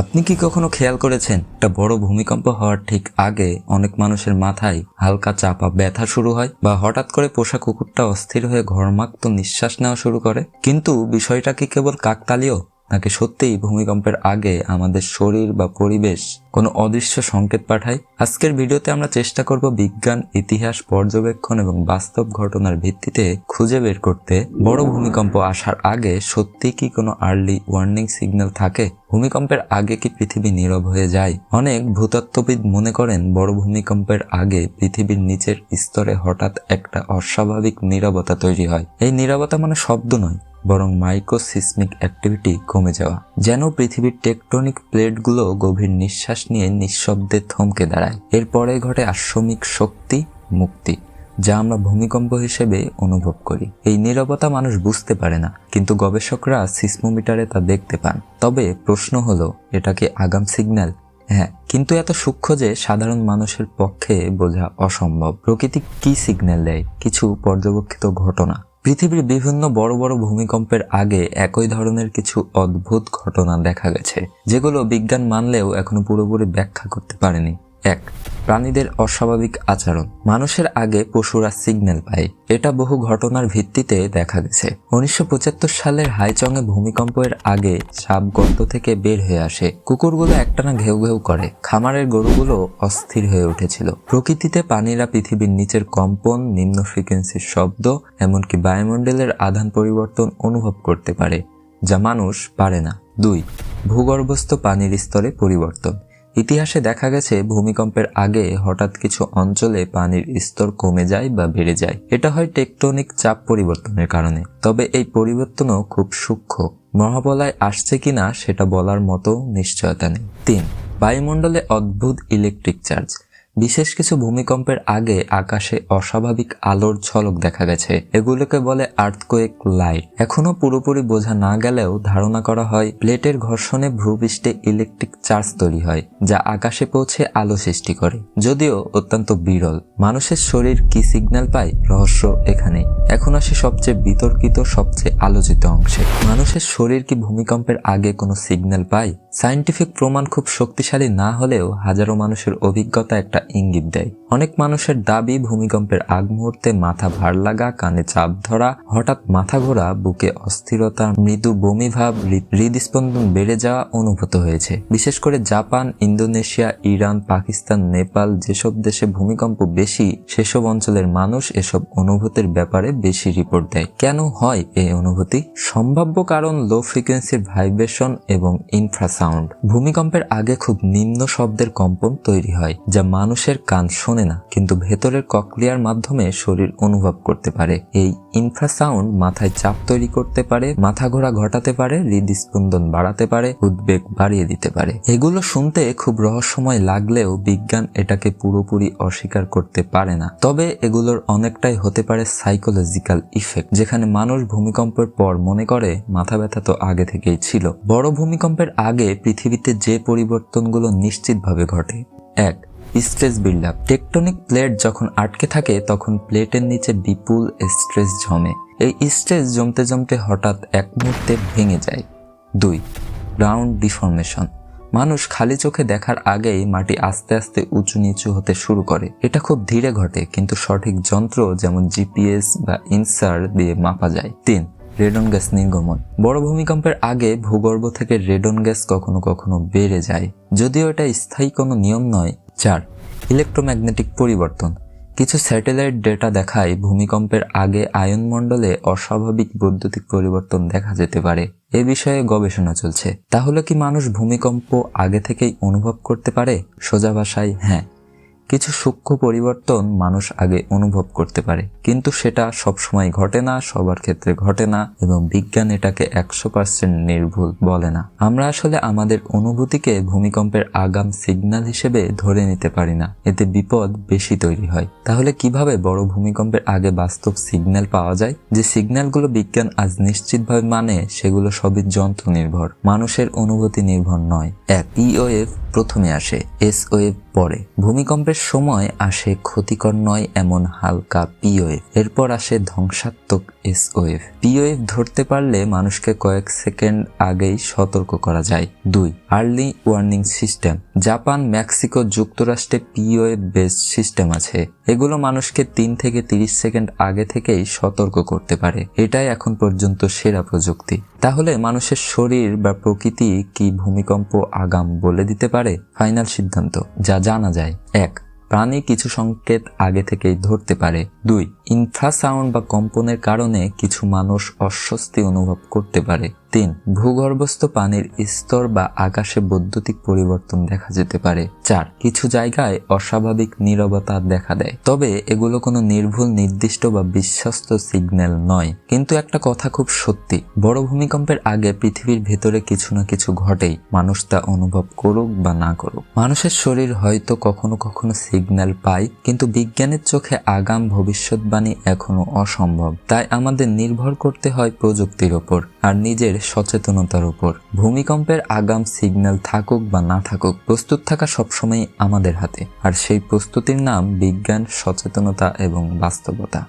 আপনি কি কখনো খেয়াল করেছেন, একটা বড় ভূমিকম্প হওয়ার ঠিক আগে অনেক মানুষের মাথায় হালকা চাপা ব্যথা শুরু হয় বা হঠাৎ করে পোষা কুকুরটা অস্থির হয়ে ঘরমাক্ত নিঃশ্বাস নেওয়া শুরু করে? কিন্তু বিষয়টা কি কেবল কাকতালীয়? নাকি সত্যিই ভূমিকম্পের আগে আমাদের শরীর বা পরিবেশ কোনো অদৃশ্য সংকেত পাঠায়? আজকের ভিডিওতে আমরা চেষ্টা করব বিজ্ঞান, ইতিহাস, পর্যবেক্ষণ এবং বাস্তব ঘটনার ভিত্তিতে খুঁজে বের করতে। বড় ভূমিকম্প আসার আগে সত্যি কি কোনো আর্লি ওয়ার্নিং সিগন্যাল থাকে? ভূমিকম্পের আগে কি পৃথিবী নীরব হয়ে যায়? অনেক ভূতত্ত্ববিদ মনে করেন বড় ভূমিকম্পের আগে পৃথিবীর নিচের স্তরে হঠাৎ একটা অস্বাভাবিক নীরবতা তৈরি হয়। এই নীরবতা মানে শব্দ নয় বরং মাইক্রোসিসমিক অ্যাক্টিভিটি কমে যাওয়া, যেন পৃথিবীর টেকটনিক প্লেটগুলো গভীর নিঃশ্বাস নিয়ে নিঃশব্দে থমকে দাঁড়ায়। এরপরে ঘটে আশ্রমিক শক্তি মুক্তি, যা আমরা ভূমিকম্প হিসেবে অনুভব করি। এই নীরবতা মানুষ বুঝতে পারে না, কিন্তু গবেষকরা সিসমোমিটারে তা দেখতে পান। তবে প্রশ্ন হলো, এটা কি আগাম সিগন্যাল? হ্যাঁ কিন্তু এত সূক্ষ্ম যে সাধারণ মানুষের পক্ষে বোঝা অসম্ভব। প্রকৃতি কি সিগন্যাল দেয়? কিছু পর্যবেক্ষিত ঘটনা। পৃথিবীর বিভিন্ন বড় বড় ভূমিকম্পের আগে একই ধরনের কিছু অদ্ভুত ঘটনা দেখা গেছে, যেগুলো বিজ্ঞান মানলেও এখনও পুরোপুরি ব্যাখ্যা করতে পারেনি। এক, প্রাণীদের অস্বাভাবিক আচরণ। মানুষের আগে পশুরা সিগন্যাল পায়। এটা বহু ঘটনার ভিত্তিতে দেখা গেছে। উনিশশো সালের হাইচংয়ে ভূমিকম্পের আগে সাপ গর্ত থেকে বের হয়ে আসে। কুকুরগুলো একটানা ঘেউ ঘেউ করে। খামারের গরুগুলো অস্থির হয়ে উঠেছিল। প্রকৃতিতে পানিরা পৃথিবীর নিচের কম্পন, নিম্ন ফ্রিকোয়েন্সির শব্দ, এমনকি বায়ুমণ্ডলের আধান পরিবর্তন অনুভব করতে পারে, যা মানুষ পারে না। দুই, ভূগর্ভস্থ পানির স্তরে পরিবর্তন। ইতিহাসে দেখা গেছে, ভূমিকম্পের আগে হঠাৎ কিছু অঞ্চলে পানির স্তর কমে যায় বা বেড়ে যায়। এটা হয় টেকটনিক চাপ পরিবর্তনের কারণে। তবে এই পরিবর্তনও খুব সূক্ষ্ম। মহাবলায় আসছে কিনা সেটা বলার মতো নিশ্চয়তা নেই। তিন, বায়ুমণ্ডলে অদ্ভুত ইলেকট্রিক চার্জ বিশেষ কিছু ভূমিকম্পের আগে আকাশে অস্বাভাবিক আলোর ঝলক দেখা গেছে। এগুলোকে বলে আর্থকোয়েক লাইট এখনও পুরোপুরি বোঝা না গেলেও ধারণা করা হয়, প্লেটের ঘর্ষণে ভূপৃষ্ঠে ইলেকট্রিক চার্জ তৈরি হয়, যা আকাশে পৌঁছে আলো সৃষ্টি করে। যদিও অত্যন্ত বিরল। মানুষের শরীর কি সিগন্যাল পায়? রহস্য এখানে। এখন আসে সবচেয়ে বিতর্কিত, সবচেয়ে আলোচিত অংশে। মানুষের শরীর কি ভূমিকম্পের আগে কোনো সিগন্যাল পায়? সায়েন্টিফিক প্রমাণ খুব শক্তিশালী না হলেও হাজারো মানুষের অভিজ্ঞতা একটা ইঙ্গিত দেয়। অনেক মানুষের দাবি, ভূমিকম্পের আগ মুহূর্তে মাথা ভার লাগা, কানে চাপ ধরা, হঠাৎ মাথা ঘোরা, বুকে অস্থিরতা, মৃদু বমি ভাব হৃদস্পন্দন বেড়ে যাওয়া অনুভূত হয়েছে। বিশেষ করে Japan, Indonesia, Iran, Pakistan, Nepal যেসব দেশে ভূমিকম্প বেশি, সেসব অঞ্চলের মানুষ এসব অনুভূতির ব্যাপারে বেশি রিপোর্ট দেয়। কেন হয় এই অনুভূতি? সম্ভাব্য কারণ লো ফ্রিকোয়েন্সির ভাইব্রেশন এবং ইনফ্রাসাউন্ড। ভূমিকম্পের আগে খুব নিম্ন শব্দের কম্পন তৈরি হয়, যা মানুষের কান শোনে না, কিন্তু ভেতরের ককলিয়ার মাধ্যমে শরীর অনুভব করতে পারে। এই ইনফ্রাসাউন্ড মাথায় চাপ তৈরি করতে পারে, মাথা ঘোরা ঘটাতে পারে, হৃদস্পন্দন বাড়াতে পারে, উদ্বেগ বাড়িয়ে দিতে পারে। এগুলো শুনতে খুব রহস্যময় লাগলেও বিজ্ঞান এটাকে পুরোপুরি অস্বীকার করতে পারে না। তবে এগুলোর অনেকটাই হতে পারে সাইকোলজিক্যাল ইফেক্ট যেখানে মানুষ ভূমিকম্পের পর মনে করে মাথা ব্যথা তো আগে থেকেই ছিল। বড় ভূমিকম্পের আগে পৃথিবীতে যে পরিবর্তনগুলো নিশ্চিতভাবে ঘটে, এক stress build up tectonic plate যখন আটকে থাকে, তখন প্লেটের নিচে বিপুল স্ট্রেস জমে। এই স্ট্রেস জমতে জমতে হঠাৎ এক মুহূর্তে ভেঙে যায়। দুই, গ্রাউন্ড ডিফরমেশন। মানুষ খালি চোখে দেখার আগেই মাটি আস্তে আস্তে উঁচু নিচু হতে শুরু করে। এটা খুব ধীরে ঘটে, কিন্তু সঠিক যন্ত্র যেমন জিপিএস বা ইনসার দিয়ে মাপা যায়। তিন, রেডন গ্যাস নির্গমন। বড় ভূমিকম্পের আগে ভূগর্ভ থেকে রেডন গ্যাস কখনো কখনো বেড়ে যায়। যদিও এটা স্থায়ী কোনো নিয়ম নয় চার, ইলেকট্রোম্যাগনেটিক পরিবর্তন। কিছু স্যাটেলাইট ডেটা দেখায় ভূমিকম্পের আগে আয়নমণ্ডলে অস্বাভাবিক বৈদ্যুতিক পরিবর্তন দেখা যেতে পারে। এ বিষয়ে গবেষণা চলছে। তাহলে কি মানুষ ভূমিকম্প আগে থেকেই অনুভব করতে পারে? সোজা ভাষায় হ্যাঁ। কিছু সূক্ষ্ম পরিবর্তন মানুষ আগে অনুভব করতে পারে। কিন্তু সেটা সবসময় ঘটে না, সবার ক্ষেত্রে ঘটে না, এবং বিজ্ঞান এটাকে একশো পার্সেন্ট নির্ভুল বলে না। আমরা আসলে আমাদের অনুভূতিকে ভূমিকম্পের আগাম সিগন্যাল হিসেবে ধরে নিতে পারি না। এতে বিপদ বেশি তৈরি হয়। তাহলে কীভাবে বড় ভূমিকম্পের আগে বাস্তব সিগন্যাল পাওয়া যায়? যে সিগন্যালগুলো বিজ্ঞান আজ নিশ্চিতভাবে মানে সেগুলো সবই যন্ত্র নির্ভর মানুষের অনুভূতি নির্ভর নয়। এক ইওএফ প্রথমে আসে। এস পরে ভূমিকম্পের সময় আসে ক্ষতিকর নয় এমন হালকা পিওএফ এরপর আসে ধ্বংসাত্মক এস ওয়েভ পি ওয়েভ ধরতে পারলে মানুষকে কয়েক সেকেন্ড আগেই সতর্ক করা যায়। দুই early warning system Japan, Mexico যুক্তরাষ্ট্রে পি ওয়েভ বেসড সিস্টেম আছে। এগুলো মানুষকে তিন থেকে তিরিশ সেকেন্ড আগে থেকেই সতর্ক করতে পারে। এটাই এখন পর্যন্ত সেরা প্রযুক্তি। তাহলে মানুষের শরীর বা প্রকৃতি কি ভূমিকম্প, আগাম বলে দিতে পারে? ফাইনাল সিদ্ধান্ত, যা জানা যায়। এক, প্রাণী কিছু সংকেত আগে থেকেই ধরতে পারে। দুই ইনফ্রাসাউন্ড বা কম্পনের কারণে কিছু মানুষ অস্বস্তি অনুভব করতে পারে। তিন, ভূগর্ভস্থ পানির স্তর বা আকাশে বৈদ্যুতিক পরিবর্তন দেখা যেতে পারে। চার, কিছু জায়গায় অস্বাভাবিক নীরবতা দেখা দেয়। তবে এগুলো কোনো নির্ভুল, নির্দিষ্ট বা বিশ্বস্ত সিগন্যাল নয়। কিন্তু একটা কথা খুব সত্যি, বড় ভূমিকম্পের আগে পৃথিবীর ভেতরে কিছু না কিছু ঘটেই। মানুষ তা অনুভব করুক বা না করুক। মানুষের শরীর হয়তো কখনো কখনো সিগন্যাল পায়, কিন্তু বিজ্ঞানের চোখে আগাম ভবিষ্যৎবাণী এখনও অসম্ভব। তাই আমাদের নির্ভর করতে হয় প্রযুক্তির ওপর আর নিজের সচেতনতার উপর ভূমিকম্পের আগাম সিগন্যাল থাকুক বা না থাকুক, প্রস্তুত থাকা সবসময় আমাদের হাতে। আর সেই প্রস্তুতির নাম বিজ্ঞান, সচেতনতা এবং বাস্তবতা।